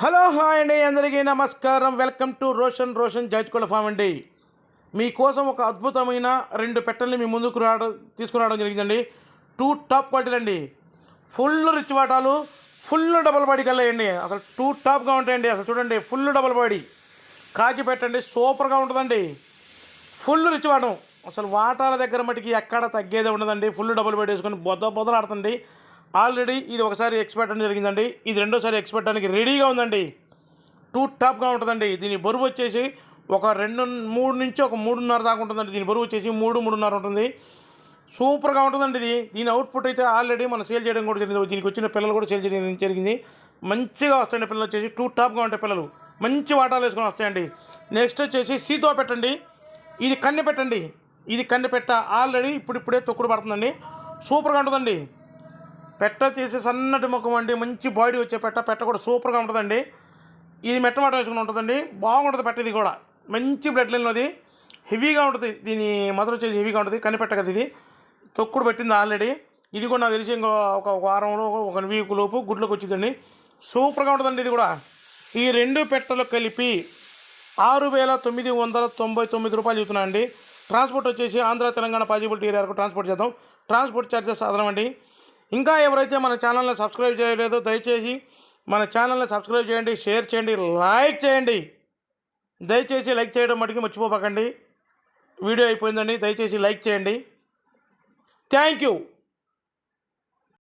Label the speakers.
Speaker 1: Hello hi అండి. అందరికీ నమస్కారం. వెల్కమ్ టు రోషన్ రోషన్ జాజ్కోళ్ళ ఫామ్ అండి. మీకోసం ఒక అద్భుతమైన రెండు పెట్టల్ని మీ ముందుకు రావడం తీసుకురావడం జరిగిందండి. టూ టాప్ క్వాలిటీలు అండి. ఫుల్ రిచ్ వాటాలు ఫుల్ డబల్ బాడీ కల్లేయండి అసలు టూ టాప్గా ఉంటాయండి. అసలు చూడండి ఫుల్ డబల్ బాడీ కాకి పెట్టండి సూపర్గా ఉంటుందండి. ఫుల్ రిచ్ వాటం. అసలు వాటాల దగ్గర మటుకి ఎక్కడ తగ్గేదే ఉండదండి. ఫుల్ డబుల్ బెడ్ వేసుకొని బొద్ద బొదలాడుతుంది ఆల్రెడీ ఇది ఒకసారి ఎక్స్పెక్ట్ అని జరిగిందండి. ఇది రెండోసారి ఎక్స్పెక్ట్ అనికి రెడీగా ఉందండి. టూ టాప్గా ఉంటుందండి. దీని బరువు వచ్చేసి ఒక రెండు మూడు నుంచి ఒక మూడున్నర దాకా ఉంటుందండి. దీని బరువు వచ్చేసి మూడు మూడున్నర ఉంటుంది. సూపర్గా ఉంటుందండి ఇది. దీని అవుట్పుట్ అయితే ఆల్రెడీ మనం సేల్ చేయడం కూడా జరిగింది. దీనికి వచ్చిన పిల్లలు కూడా సేల్ చేయడం జరిగింది. మంచిగా వస్తాయండి పిల్లలు వచ్చేసి. టూ టాప్గా ఉంటాయి పిల్లలు మంచి వాటాలు వేసుకొని వస్తాయండి. నెక్స్ట్ వచ్చేసి సీతో పెట్టండి. ఇది కన్నె పెట్టండి. ఇది కన్నె పెట్ట ఆల్రెడీ ఇప్పుడిప్పుడే తొక్కుడు పడుతుందండి. సూపర్గా ఉంటుందండి. పెట్ట చేసి సన్నటి ముఖం అండి మంచి బాడీ వచ్చే పెట్ట పెట్ట కూడా సూపర్గా ఉంటుందండి. ఇది మెట్టమాట వేసుకుని ఉంటుందండి. బాగుంటుంది పెట్ట ఇది కూడా. మంచి బ్లడ్ లైన్ అది హెవీగా ఉంటుంది. దీని మదర్ వచ్చేసి హెవీగా ఉంటుంది. కనిపెట్ట కదా ఇది. తొక్కుడు పెట్టింది ఆల్రెడీ ఇది కూడా నాకు తెలిసి ఇంకో ఒక వారంలో ఒక వీక్ లోపు గుడ్లోకి వచ్చిందండి. సూపర్గా ఉంటుందండి ఇది కూడా. ఈ రెండు పెట్టలు కలిపి ఆరు వేల తొమ్మిది వందల తొంభై తొమ్మిది రూపాయలు చెబుతున్నా అండి ట్రాన్స్పోర్ట్ వచ్చేసి ఆంధ్ర తెలంగాణ పాజిబిలిటీ ఏరియాకు ట్రాన్స్పోర్ట్ చేద్దాం. ట్రాన్స్పోర్ట్ ఛార్జెస్ అదనం అండి ఇంకా ఎవరైతే మన ఛానల్ని సబ్స్క్రైబ్ చేయలేదో దయచేసి మన ఛానల్ని సబ్స్క్రైబ్ చేయండి షేర్ చేయండి లైక్ చేయండి. దయచేసి లైక్ చేయడం మటుకు మర్చిపోపకండి వీడియో అయిపోయిందండి దయచేసి లైక్ చేయండి. Thank you.